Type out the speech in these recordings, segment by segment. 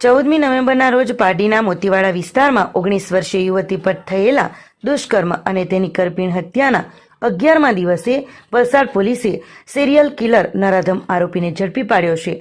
ચૌદમી નવેમ્બરના રોજ પારડીના મોતીવાડા વિસ્તારમાં ઓગણીસ વર્ષીય યુવતી પર થયેલા દુષ્કર્મ અને તેની કરપીણ હત્યાના અગિયારમા દિવસે વલસાડ પોલીસે સિરિયલ કિલર નરાધમ આરોપીને ઝડપી પાડ્યો છે.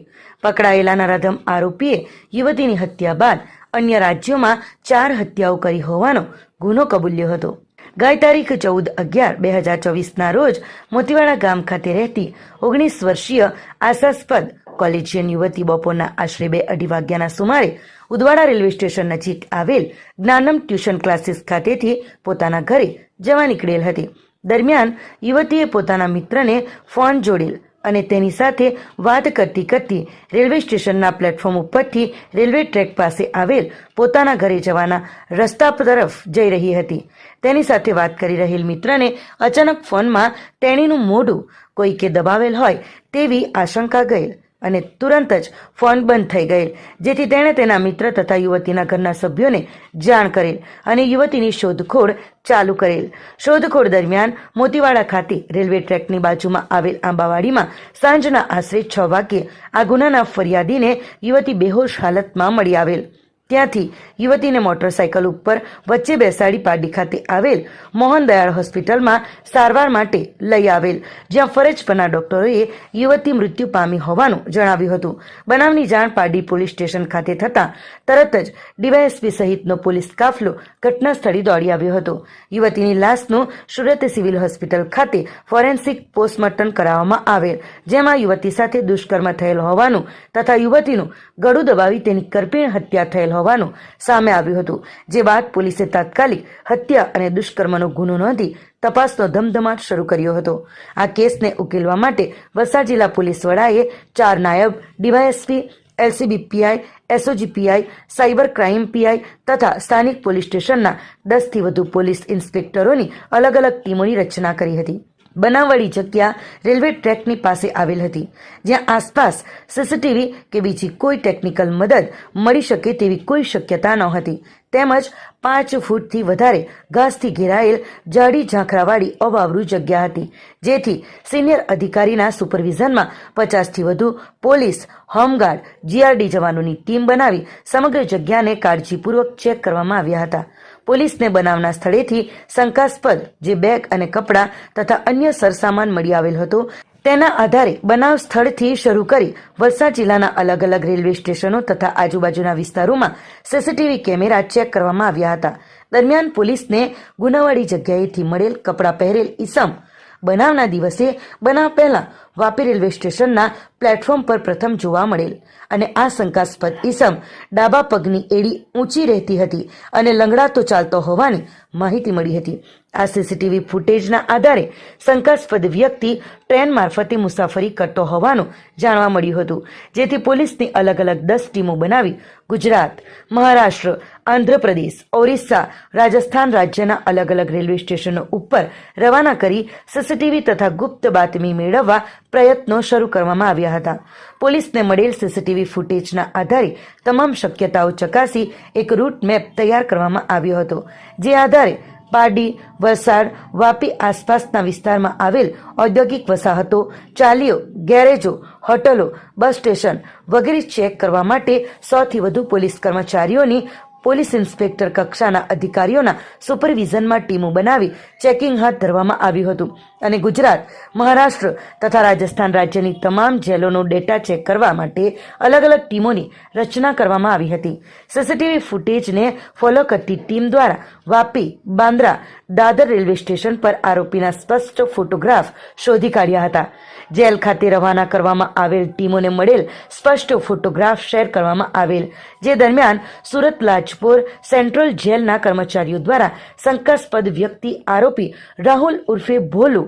પકડાયેલા નરાધમ આરોપીએ યુવતીની હત્યા બાદ અન્ય રાજ્યોમાં ચાર હત્યાઓ કરી હોવાનો ગુનો કબૂલ્યો હતો. ગઈ તારીખ ચૌદ અગિયાર બે હજાર ચોવીસના રોજ મોતીવાડા ગામ ખાતે રહેતી ઓગણીસ વર્ષીય આશાસ્પદ કોલેજિયન યુવતી બપોરના આશરે બે અઢી વાગ્યાના સુમારે ઉદવાડા રેલવે સ્ટેશન નજીક આવેલ જ્ઞાનમ ટ્યુશન ક્લાસીસ ખાતેથી પોતાના ઘરે જવા નીકળેલ હતી. દરમિયાન યુવતીએ પોતાના મિત્રને ફોન જોડેલ અને તેની સાથે વાત કરતી કરતી રેલવે સ્ટેશનના પ્લેટફોર્મ ઉપરથી રેલવે ટ્રેક પાસે આવેલ પોતાના ઘરે જવાના રસ્તા તરફ જઈ રહી હતી. તેની સાથે વાત કરી રહેલ મિત્રને અચાનક ફોનમાં તેણીનું મોઢું કોઈકે દબાવેલ હોય તેવી આશંકા ગયેલ. અને તુરંત જ ફોન બંધ થઈ ગયેલ, જેથી તેણે તેના મિત્ર તથા યુવતીના ઘરના સભ્યોને જાણ કરેલ અને યુવતીની શોધખોળ ચાલુ કરેલ. શોધખોળ દરમિયાન મોતીવાડા ખાતે રેલવે ટ્રેકની બાજુમાં આવેલ આંબાવાડીમાં સાંજના આશરે છ વાગ્યે આ ગુનાના ફરિયાદીને યુવતી બેહોશ હાલતમાં મળી આવેલ. ત્યાંથી યુવતીને મોટરસાયકલ ઉપર વચ્ચે બેસાડી પાડી ખાતે આવેલ મોહન દયાળ હોસ્પિટલમાં સારવાર માટે લઈ આવેલ, જ્યાં ફરજ પરના ડોક્ટરોએ યુવતી મૃત્યુ પામી હોવાનું જણાવ્યું હતું. બનાવની જાણ પાડી પોલીસ સ્ટેશન ખાતે થતાં તરત જ ડીવાયએસપી સહિતનો પોલીસ કાફલો ઘટના સ્થળે દોડી આવ્યો હતો. યુવતીની લાશનું સુરત સિવિલ હોસ્પિટલ ખાતે ફોરેન્સિક પોસ્ટમોર્ટમ કરાવવામાં આવેલ, જેમાં યુવતી સાથે દુષ્કર્મ થયેલ હોવાનું તથા યુવતીનું ગળું દબાવી તેની કરપીણ હત્યા થયેલ હોવાનું સામે આવ્યું હતું. જે બાદ પોલીસે તાત્કાલિક હત્યા અને દુષ્કર્મનો ગુનો નોંધી તપાસનો ધમધમાટ શરૂ કર્યો હતો. આ કેસને ઉકેલવા માટે વલસાડ જિલ્લા પોલીસ વડાએ ચાર નાયબ DYSP, LCB PI, SOG PI, cyber crime PI તથા સ્થાનિક પોલીસ સ્ટેશનના દસથી વધુ પોલીસ ઇન્સ્પેક્ટરોની અલગ અલગ ટીમોની રચના કરી હતી. બનાવવાળી જગ્યા રેલવે ટ્રેકની પાસે આવેલ હતી, જ્યાં આસપાસ સીસીટીવી કે બીજી કોઈ ટેકનિકલ મદદ મળી શકે તેવી કોઈ શક્યતા ન હતી. તેમજ પાંચ ફૂટથી વધારે ઘાસથી ઘેરાયેલ જાડી ઝાંખરાવાળી અવાવરૂ જગ્યા હતી, જેથી સિનિયર અધિકારીના સુપરવિઝનમાં પચાસથી વધુ પોલીસ, હોમગાર્ડ, જીઆરડી જવાનોની ટીમ બનાવી સમગ્ર જગ્યાને કાળજીપૂર્વક ચેક કરવામાં આવ્યા હતા. પોલીસને બનાવના સ્થળેથી શંકાસ્પદ જે બેગ અને કપડાં તથા અન્ય સરસામાન મળી આવેલ હતો, તેના આધારે બનાવ સ્થળથી શરૂ કરી વલસાડ જિલ્લાના અલગ અલગ રેલવે સ્ટેશનો તથા આજુબાજુના વિસ્તારોમાં સીસીટીવી કેમેરા ચેક કરવામાં આવ્યા હતા. દરમિયાન પોલીસને ગુનાવાળી જગ્યાએથી મળેલ કપડાં પહેરેલ ઈસમ બનાવના દિવસે બનાવ પહેલા વાપી રેલવે સ્ટેશનના પ્લેટફોર્મ પર પ્રથમ જોવા મળેલ. અને આ શંકાસ્પદ ઈસમ ડાબા પગની એડી ઊંચી રહેતી હતી અને લંગડાતો ચાલતો હોવાની માહિતી મળી હતી. આ સીસીટીવી ફૂટેજના આધારે શંકાસ્પદ વ્યક્તિ ટ્રેન મારફતે મુસાફરી કરતો હોવાનું જાણવા મળ્યું હતું. જેથી પોલીસની અલગ અલગ દસ ટીમો બનાવી ગુજરાત, મહારાષ્ટ્ર, આંધ્રપ્રદેશ, ઓરિસ્સા, રાજસ્થાન રાજ્યના અલગ અલગ રેલવે સ્ટેશનો ઉપર રવાના કરી સીસીટીવી તથા ગુપ્ત બાતમી મેળવવા પ્રયત્નો શરૂ કરવામાં આવ્યા હતા. પોલીસને મળેલ સીસીટીવી ફૂટેજના આધારે તમામ શક્યતાઓ ચકાસી એક રૂટ મેપ તૈયાર કરવામાં આવ્યો હતો. જે આધારે પારડી, વલસાડ, વાપી આસપાસના વિસ્તારમાં આવેલ ઔદ્યોગિક વસાહતો, ચાલીઓ, ગેરેજો, હોટલો, બસ સ્ટેશન વગેરે ચેક કરવા માટે સોથી વધુ પોલીસ કર્મચારીઓની પોલીસ ઇન્સ્પેક્ટર કક્ષાના અધિકારીઓના સુપરવિઝનમાં ટીમો બનાવી ચેકિંગ હાથ ધરવામાં આવ્યું હતું. અને ગુજરાત, મહારાષ્ટ્ર તથા રાજસ્થાન રાજ્યની તમામ જેલોનો ડેટા ચેક કરવા માટે અલગ અલગ ટીમોની રચના કરવામાં આવી હતી. સીસીટીવી ફૂટેજને ફોલો કરતી ટીમ દ્વારા વાપી, બાંદ્રા દાદર રેલવે સ્ટેશન પર આરોપીના સ્પષ્ટ ફોટોગ્રાફ શોધી કાઢ્યા હતા. જેલ ખાતે રવાના કરવામાં આવેલ ટીમોને મળેલ સ્પષ્ટ ફોટોગ્રાફ શેર કરવામાં આવેલ, જે દરમિયાન સુરત લાજપોર સેન્ટ્રલ જેલના કર્મચારીઓ દ્વારા શંકાસ્પદ વ્યક્તિ આરોપી રાહુલ ઉર્ફે ભોલુ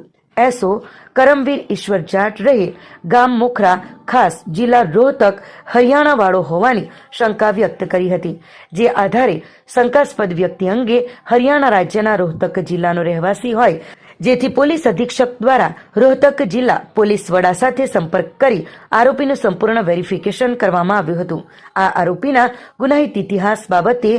એસો કરમવીર ઈશ્વર જાટ રહે. ગામ મોખરા, ખાસ જિલ્લા રોહતક, હરિયાણાવાળો હોવાની શંકા વ્યક્ત કરી હતી, જે આધારે શંકાસ્પદ વ્યક્તિ અંગે હરિયાણા રાજ્યના રોહતક જિલ્લાનો રહેવાસી હોય જેથી પોલીસ અધિક્ષક દ્વારા રોહતક જિલ્લા પોલીસ વડા સાથે સંપર્ક કરી આરોપીનું સંપૂર્ણ વેરિફિકેશન કરવામાં આવ્યું હતું. આ આરોપીના ગુનાહિત ઇતિહાસ બાબતે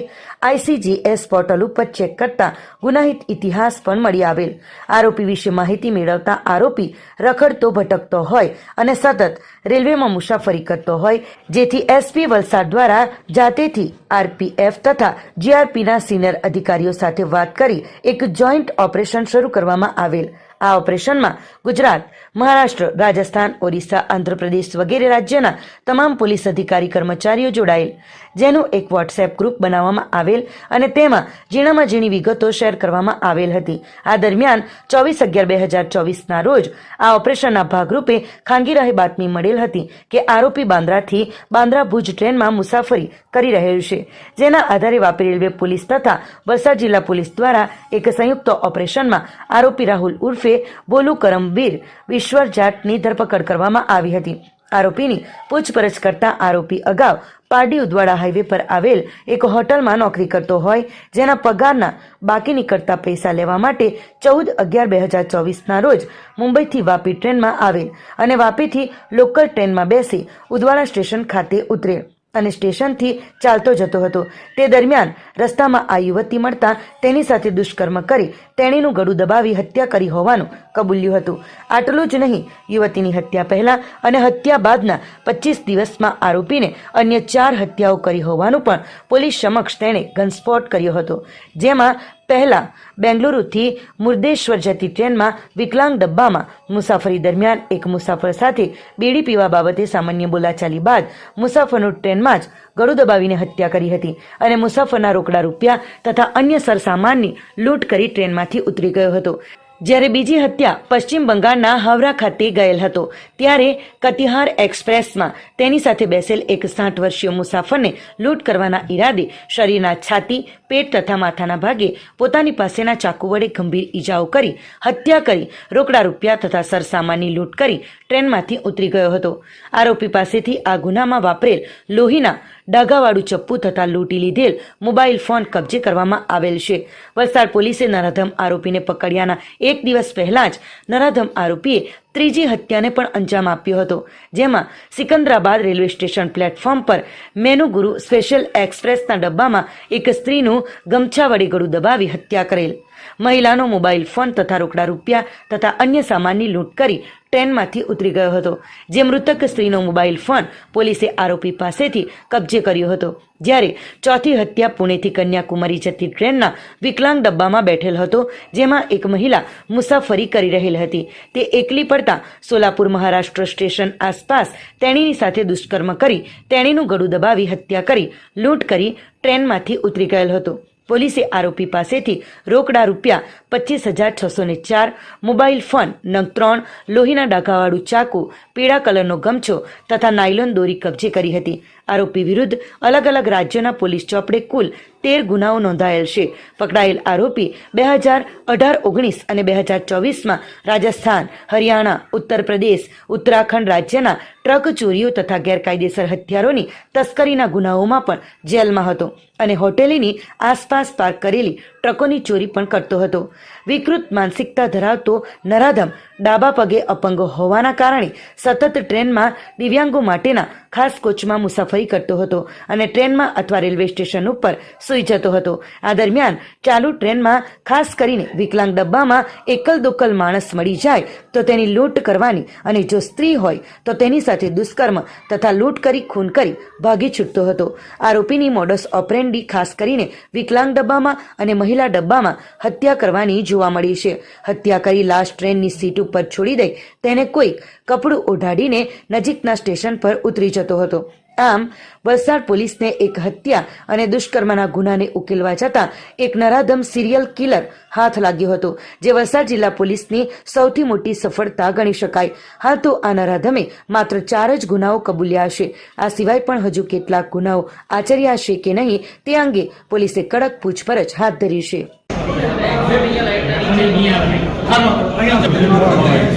આઈસીજીએસ પોર્ટલ ઉપર ચેક કરતા ગુનાહિત ઇતિહાસ પણ મળી આવેલ. આરોપી વિશે માહિતી મેળવતા આરોપી રખડતો ભટકતો હોય અને સતત રેલવેમાં મુસાફરી કરતો હોય, જેથી એસપી વલસાડ દ્વારા જાતેથી આરપીએફ તથા જીઆરપીના સિનિયર અધિકારીઓ સાથે વાત કરી એક જોઈન્ટ ઓપરેશન શરૂ કરવામાં આવેલ આ ઓપરેશનમાં ગુજરાત, મહારાષ્ટ્ર, રાજસ્થાન, ઓરિસ્સા, આંધ્રપ્રદેશ વગેરે રાજ્યના તમામ પોલીસ અધિકારી કર્મચારીઓ જોડાયેલ. જેનું એક વોટ્સએપ ગ્રુપ બનાવવામાં આવેલ અને તેમાં ઝીણામાં ઝીણી વિગતો શેર કરવામાં આવેલ હતી. આ દરમિયાન ચોવીસ અગિયાર બે હજાર ચોવીસના રોજ આ ઓપરેશનના ભાગરૂપે ખાનગી રાહે બાતમી મળેલ હતી કે આરોપી બાંદ્રાથી બાંદ્રા ભુજ ટ્રેનમાં મુસાફરી કરી રહ્યું છે. જેના આધારે વાપી રેલવે પોલીસ તથા વલસાડ જિલ્લા પોલીસ દ્વારા એક સંયુક્ત ઓપરેશનમાં આરોપી રાહુલ ઉર્ફે બોલુ કરમવીર વિશ્વર જાટની ધરપકડ કરવામાં આવી હતી. આરોપીની પૂછપરછ કરતા આરોપી અગાઉ પારડી ઉદવાડા હાઈવે પર આવેલ એક હોટલમાં નોકરી કરતો હોય, જેના પગારના બાકી નીકળતા પૈસા લેવા માટે ચૌદ અગિયાર બે હજાર ચોવીસના રોજ મુંબઈથી વાપી ટ્રેનમાં આવેલ અને વાપીથી લોકલ ટ્રેનમાં બેસી ઉદવાડા સ્ટેશન ખાતે ઉતરેલ અને સ્ટેશનથી ચાલતો જતો હતો. તે દરમિયાન રસ્તામાં આ યુવતી મળતા તેની સાથે દુષ્કર્મ કરી તેણીનું ગળું દબાવી હત્યા કરી હોવાનું કબૂલ્યું હતું. આટલું જ નહીં, યુવતીની હત્યા પહેલા અને હત્યા બાદના પચીસ દિવસમાં આરોપીને અન્ય ચાર હત્યાઓ કરી હોવાનું પણ પોલીસ સમક્ષ તેણે ઘનસ્ફોટ કર્યો હતો. જેમાં પહેલા બેંગલુરુથી મુર્દેશ્વર જતી ટ્રેનમાં વિકલાંગ ડબ્બામાં મુસાફરી દરમિયાન એક મુસાફર સાથે બીડી પીવા બાબતે સામાન્ય બોલાચાલી બાદ મુસાફરનું ટ્રેનમાં જ ગળું દબાવીને હત્યા કરી હતી અને મુસાફરના રોકડા રૂપિયા તથા અન્ય સરસામાનની લૂંટ કરી ટ્રેનમાંથી ઉતરી ગયો હતો. જ્યારે બીજી હત્યા પશ્ચિમ બંગાળના હાવરા ખાતે ગયેલ હતો, ત્યારે કતિહાર એક્સપ્રેસમાં તેની સાથે બેસેલ એક સાઠ વર્ષીય મુસાફરને લૂંટ કરવાના ઈરાદે શરીરના છાતી, પેટ તથા માથાના ભાગે પોતાની પાસેના ચાકુ વડે ગંભીર ઈજાઓ કરી, હત્યા કરી, રોકડા રૂપિયા તથા સરસામાનની લૂંટ કરી ટ્રેનમાંથી ઉતરી ગયો હતો. આરોપી પાસેથી આ ગુનામાં વાપરેલ લોહીના ડાઘાવાળું ચપ્પુ તથા લૂંટી લીધેલ મોબાઈલ ફોન કબજે કરવામાં આવેલ છે. વલસાડ પોલીસે નરાધમ આરોપીને પકડ્યાના એક દિવસ પહેલા જ નરાધમ આરોપીએ ત્રીજી હત્યાને પણ અંજામ આપ્યો હતો, જેમાં સિકંદરાબાદ રેલવે સ્ટેશન પ્લેટફોર્મ પર મેનુગુરુ સ્પેશિયલ એક્સપ્રેસના ડબ્બામાં એક સ્ત્રીનું ગમછા વડે ગળું દબાવી હત્યા કરેલ. મહિલાનો મોબાઈલ ફોન તથા રોકડા રૂપિયા તથા અન્ય સામાનની લૂંટ કરી ટ્રેનમાંથી ઉતરી ગયો હતો, જે મૃતક સ્ત્રીનો મોબાઈલ ફોન પોલીસે આરોપી પાસેથી કબજે કર્યો હતો. જ્યારે ચોથી હત્યા પુણેથી કન્યાકુમારી જતી ટ્રેનના વિકલાંગ ડબ્બામાં બેઠેલ હતો, જેમાં એક મહિલા મુસાફરી કરી રહેલ હતી. તે એકલી પડતા સોલાપુર મહારાષ્ટ્ર સ્ટેશન આસપાસ તેણીની સાથે દુષ્કર્મ કરી તેણીનું ગળું દબાવી હત્યા કરી, લૂંટ કરી ટ્રેનમાંથી ઉતરી ગયેલ હતો. પોલીસે આરોપી પાસેથી રોકડા રૂપિયા પચીસ હજાર છસો ને ચાર, મોબાઈલ ફોન, નંગ ત્રણ, લોહીના ડાઘાવાળું ચાકુ, પીળા કલરનો ગમછો તથા નાયલોન દોરી કબજે કરી હતી. આરોપી વિરુદ્ધ અલગ અલગ રાજ્યોના પોલીસ ચોપડે કુલ તેર ગુનાઓ નોંધાયેલ છે. પકડાયેલ આરોપી બે હજાર અઢાર ઓગણીસ અને બે હજાર ચોવીસમાં રાજસ્થાન, હરિયાણા, ઉત્તર પ્રદેશ, ઉત્તરાખંડ રાજ્યના ટ્રક ચોરીઓ તથા ગેરકાયદેસર હથિયારોની તસ્કરીના ગુનાઓમાં પણ જેલમાં હતો અને હોટેલીની આસપાસ પાર્ક કરેલી ટ્રકોની ચોરી પણ કરતો હતો. વિકૃત માનસિકતા ધરાવતો નરાધમ ડાબા પગે અપંગ હોવાના કારણે સતત ટ્રેનમાં દિવ્યાંગો માટેના ખાસ કોચમાં મુસાફરી કરતો હતો અને ટ્રેનમાં અથવા રેલવે સ્ટેશન ઉપર સૂઈ જતો હતો. આ દરમિયાન ચાલુ ટ્રેનમાં ખાસ કરીને વિકલાંગ ડબ્બામાં એકલ દોકલ માણસ મળી જાય તો તેની લૂંટ કરવાની અને જો સ્ત્રી હોય, તો તેની સાથે દુષ્કર્મ તથા લૂંટ કરી, ખૂન કરી ભાગી છૂટતો હતો. આરોપીની મોડસ ઓપરેન્ડી ખાસ કરીને વિકલાંગ ડબ્બામાં અને મહિલા ડબ્બામાં હત્યા કરવાની જોવા મળી છે. હત્યા કરી લાશ ટ્રેનની સીટ ઉપર છોડી દઈ તેને કોઈક કપડું ઓઢાડીને નજીકના સ્ટેશન પર ઉતરી જતો હતો. આમ વલસાડ પોલીસને એક હત્યા અને દુષ્કર્મના ગુનાને ઉકેલવા જતાં એક નરાધમ સિરિયલ કિલર હાથ લાગ્યો હતો, જે વલસાડ જિલ્લા પોલીસની સૌથી મોટી સફળતા ગણી શકાય. હાલ તો આ નરાધમે માત્ર ચાર જ ગુનાઓ કબૂલ્યા છે આ સિવાય પણ હજુ કેટલાક ગુનાઓ આચર્યા છે કે નહીં, તે અંગે પોલીસે કડક પૂછપરછ હાથ ધરી છે.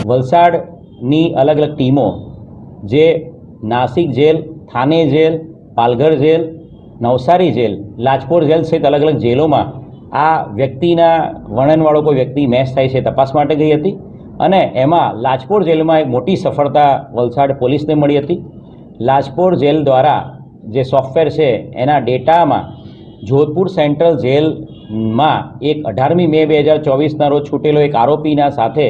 વલસાડની અલગ અલગ ટીમો, જે Nashik jail Thane jail, Palghar jail, Navsari jail, Lajpor jail સહિત અલગ અલગ જેલોમાં આ વ્યક્તિના વર્ણનવાળો કોઈ વ્યક્તિ મેચ થાય છે તપાસ માટે ગઈ હતી. અને એમાં લાજપોર જેલમાં એક મોટી સફળતા વલસાડ પોલીસને મળી હતી. લાજપોર જેલ દ્વારા જે સોફ્ટવેર છે એના ડેટામાં જોધપુર સેન્ટ્રલ જેલમાં એક અઢારમી મે બે હજાર ચોવીસના રોજ છૂટેલો એક આરોપીના સાથે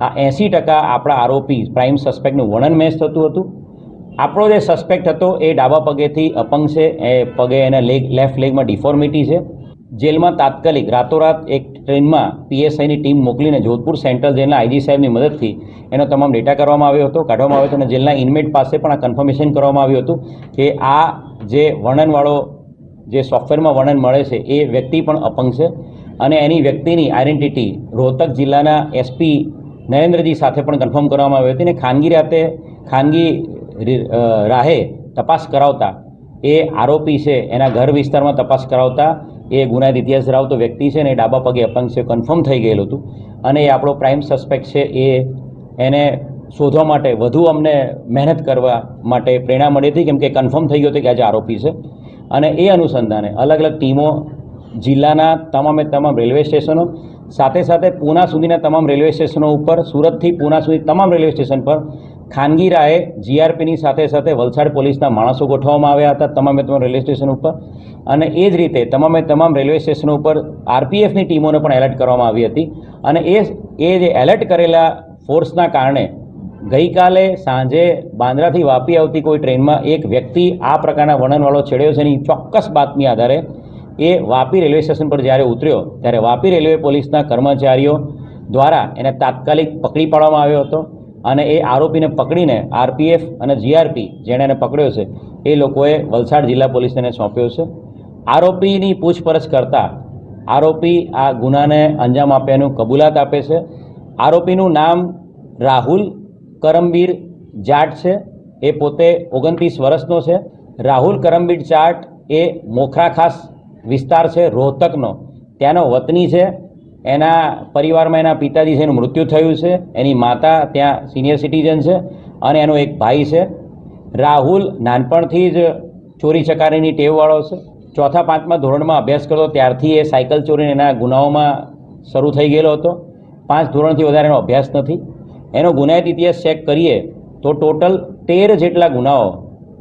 આ એંસી ટકા આપણા આરોપી પ્રાઇમ સસ્પેક્ટનું વર્ણન મેચ થતું હતું. આપણો જે સસ્પેક્ટ હતો એ ડાબા પગેથી અપંગ છે એ પગે એના લેગ લેફ્ટ લેગમાં ડિફોર્મિટી છે. જેલમાં તાત્કાલિક રાતોરાત એક ટ્રેનમાં પીએસઆઈની ટીમ મોકલીને જોધપુર સેન્ટ્રલ જેલના આઈજી સાહેબની મદદથી એનો તમામ ડેટા કરવામાં આવ્યો હતો. કાઢવામાં આવ્યો હતો અને જેલના ઇનમેટ પાસે પણ આ કન્ફર્મેશન કરવામાં આવ્યું હતું કે આ જે વર્ણનવાળો જે સોફ્ટવેરમાં વર્ણન મળે છે, એ વ્યક્તિ પણ અપંગ છે અને એની વ્યક્તિની આઈડેન્ટિટી રોહતક જિલ્લાના એસપી નરેન્દ્રજી સાથે પણ કન્ફર્મ કરવામાં આવી હતી અને ખાનગી રાતે ખાનગી રાહે તપાસ કરાવતા. એ આરોપી છે, એના ઘર વિસ્તારમાં તપાસ કરાવતા. એ ગુનાહિત ઇતિહાસ ધરાવતો વ્યક્તિ છે ને એ ડાબા પગે અપંગ છે કન્ફર્મ થઈ ગયેલું હતું. અને એ આપણો પ્રાઇમ સસ્પેક્ટ છે, એ એને શોધવા માટે, વધુ અમને મહેનત કરવા માટે પ્રેરણા મળી હતી, કેમ કે કન્ફર્મ થઈ ગયો હતો કે આજે આરોપી છે. અને એ અનુસંધાને અલગ અલગ ટીમો જિલ્લાના તમામે તમામ રેલવે સ્ટેશનો, સાથે સાથે પૂના સુધીના તમામ રેલવે સ્ટેશનો ઉપર, સુરતથી પૂના સુધી તમામ રેલવે સ્ટેશન પર ખાનગી રાહે જીઆરપીની સાથે સાથે વલસાડ પોલીસના માણસો ગોઠવવામાં આવ્યા હતા, તમામે તમામ રેલવે સ્ટેશન ઉપર. અને એ જ રીતે તમામે તમામ રેલવે સ્ટેશનો ઉપર આરપીએફની ટીમોને પણ એલર્ટ કરવામાં આવી હતી. અને એ એ જે એલર્ટ કરેલા ફોર્સના કારણે ગઈકાલે સાંજે બાંદ્રાથી વાપી આવતી કોઈ ટ્રેનમાં એક વ્યક્તિ આ પ્રકારના વર્ણનવાળો છેડ્યો છે એની ચોક્કસ બાતમી આધારે એ વાપી રેલવે સ્ટેશન પર જ્યારે ઉતર્યો, ત્યારે વાપી રેલવે પોલીસના કર્મચારીઓ દ્વારા એને તાત્કાલિક પકડી પાડવામાં આવ્યો હતો. અને એ આરોપીને પકડીને આરપીએફ અને જીઆરપી જેણે એને પકડ્યો છે, એ લોકોએ વલસાડ જિલ્લા પોલીસને સોંપ્યો છે. આરોપીની પૂછપરછ કરતાં આરોપી આ ગુનાને અંજામ આપ્યાનું કબૂલાત આપે છે. આરોપીનું નામ રાહુલ કરમબીર જાટ છે, એ પોતે ઓગણત્રીસ વર્ષનો છે. રાહુલ કરમબીર જાટ એ મોખરા ખાસ વિસ્તાર છે, રોહતકનો. ત્યાંનો વતની છે. એના પરિવારમાં એના પિતાજી છે, એનું મૃત્યુ થયું છે, એની માતા ત્યાં સિનિયર સિટીઝન છે અને એનો એક ભાઈ છે. રાહુલ નાનપણથી જ ચોરી ચકારીની ટેવવાળો છે. ચોથા પાંચમા ધોરણમાં અભ્યાસ કરતો ત્યારથી એ સાયકલ ચોરીને એના ગુનાઓમાં શરૂ થઈ ગયેલો હતો. પાંચ ધોરણથી વધારે એનો અભ્યાસ નથી. એનો ગુનાહિત ઇતિહાસ ચેક કરીએ તો ટોટલ તેર જેટલા ગુનાઓ,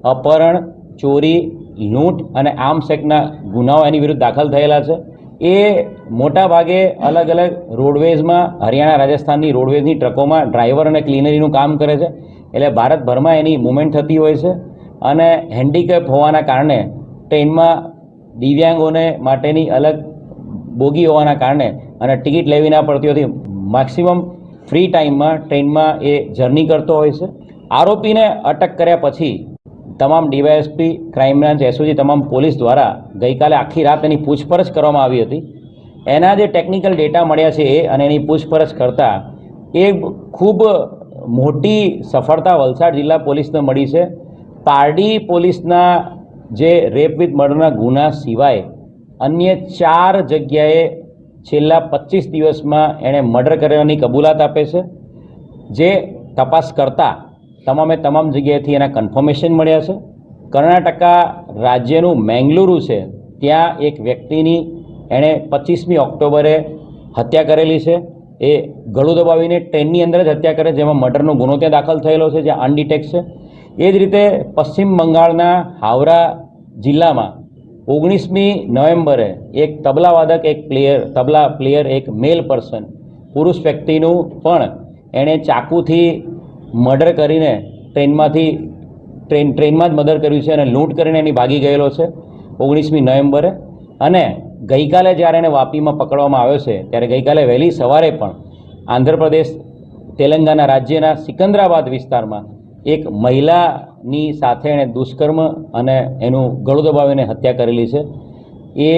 અપહરણ, ચોરી, લૂંટ અને આર્મ્સ એક્ટના ગુનાઓ એની વિરુદ્ધ દાખલ થયેલા છે. એ મોટા ભાગે અલગ અલગ રોડવેઝમાં હરિયાણા, રાજસ્થાનની રોડવેઝની ટ્રકોમાં ડ્રાઈવર અને ક્લીનરીનું કામ કરે છે. એટલે ભારતભરમાં એની મુવમેન્ટ થતી હોય છે અને હેન્ડીકેપ હોવાના કારણે, ટ્રેનમાં દિવ્યાંગોને માટેની અલગ બોગી હોવાના કારણે અને ટિકિટ લેવી ના પડતી હોતી મેક્સિમમ ફ્રી ટાઈમમાં ટ્રેનમાં એ જર્ની કરતો હોય છે. આરોપીને અટક કર્યા પછી તમામ ડીવાયએસપી ક્રાઇમ બ્રાન્ચ એસઓજી તમામ પોલીસ દ્વારા ગઈકાલે આખી રાત એની પૂછપરછ કરવામાં આવી હતી. એના જે ટેકનિકલ ડેટા મળ્યા છે એ અને એની પૂછપરછ કરતાં એ ખૂબ મોટી સફળતા વલસાડ જિલ્લા પોલીસને મળી છે. પારડી પોલીસના જે રેપ વિથ મર્ડરના ગુના સિવાય અન્ય ચાર જગ્યાએ છેલ્લા પચીસ દિવસમાં એણે મર્ડર કરવાની કબૂલાત આપે છે. જે તપાસ કરતા તમામે તમામ જગ્યાએથી એના કન્ફર્મેશન મળ્યા છે. કર્ણાટકા રાજ્યનું મેંગલુરુ છે. ત્યાં એક વ્યક્તિની એણે પચીસમી ઓક્ટોબરે હત્યા કરેલી છે. એ ગળું દબાવીને ટ્રેનની અંદર જ હત્યા કરે, જેમાં મર્ડરનો ગુનો ત્યાં દાખલ થયેલો છે, જે અનડિટેક્ટ છે. એ જ રીતે પશ્ચિમ બંગાળના હાવરા જિલ્લામાં ઓગણીસમી નવેમ્બરે એક તબલાવાદક, એક પ્લેયર, તબલા પ્લેયર, એક મેલ પર્સન પુરુષ વ્યક્તિનું પણ એણે ચાકુથી મર્ડર કરીને ટ્રેનમાંથી ટ્રેન, ટ્રેનમાં જ મર્ડર કર્યું છે અને લૂંટ કરીને એની ભાગી ગયેલો છે ઓગણીસમી નવેમ્બરે. અને ગઈકાલે જ્યારે એને વાપીમાં પકડવામાં આવ્યો છે, ત્યારે ગઈકાલે વહેલી સવારે પણ આંધ્રપ્રદેશ, તેલંગાના રાજ્યના સિકંદરાબાદ વિસ્તારમાં એક મહિલાની સાથે એણે દુષ્કર્મ અને એનું ગળું દબાવીને હત્યા કરેલી છે. એ,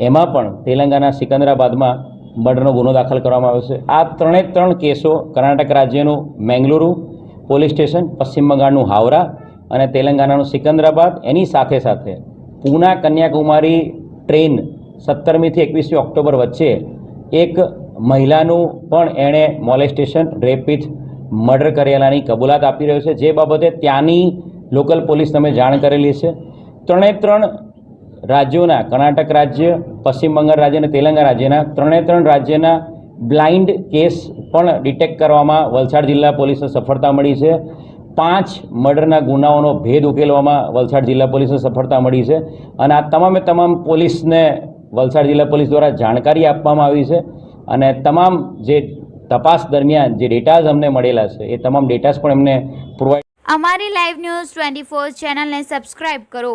એમાં પણ તેલંગાના સિકંદરાબાદમાં મર્ડરનો ગુનો દાખલ કરવામાં આવ્યો છે. આ ત્રણે ત્રણ કેસો કર્ણાટક રાજ્યનું મેંગલુરુ પોલીસ સ્ટેશન, પશ્ચિમ બંગાળનું હાવરા અને તેલંગાણાનું સિકંદરાબાદ. એની સાથે સાથે પૂના કન્યાકુમારી ટ્રેન સત્તરમીથી એકવીસમી ઓક્ટોબર વચ્ચે એક મહિલાનું પણ એણે મોલેસ્ટેશન રેપિથ મર્ડર કરેલાની કબૂલાત આપી રહ્યો છે. જે બાબતે ત્યાંની લોકલ પોલીસ તમે જાણ કરેલી છે. ત્રણે ત્રણ રાજ્યોના, કર્ણાટક રાજ્ય, પશ્ચિમ બંગાળ રાજ્ય અને તેલંગાણા રાજ્યના ત્રણે ત્રણ રાજ્યના બ્લાઇન્ડ કેસ પણ ડિટેક્ટ કરવામાં વલસાડ જિલ્લા પોલીસને સફળતા મળી છે. પાંચ મર્ડરના ગુનાઓનો ભેદ ઉકેલવામાં વલસાડ જિલ્લા પોલીસને સફળતા મળી છે અને આ તમામે તમામ પોલીસને વલસાડ જિલ્લા પોલીસ દ્વારા જાણકારી આપવામાં આવી છે અને તમામ જે તપાસ દરમિયાન જે ડેટાઝ અમને મળેલા છે એ તમામ ડેટાઝ પણ એમને પ્રોવાઈડ અમારી લાઈવ ન્યૂઝ ટ્વેન્ટી ફોર ચેનલને સબસ્ક્રાઈબ કરો.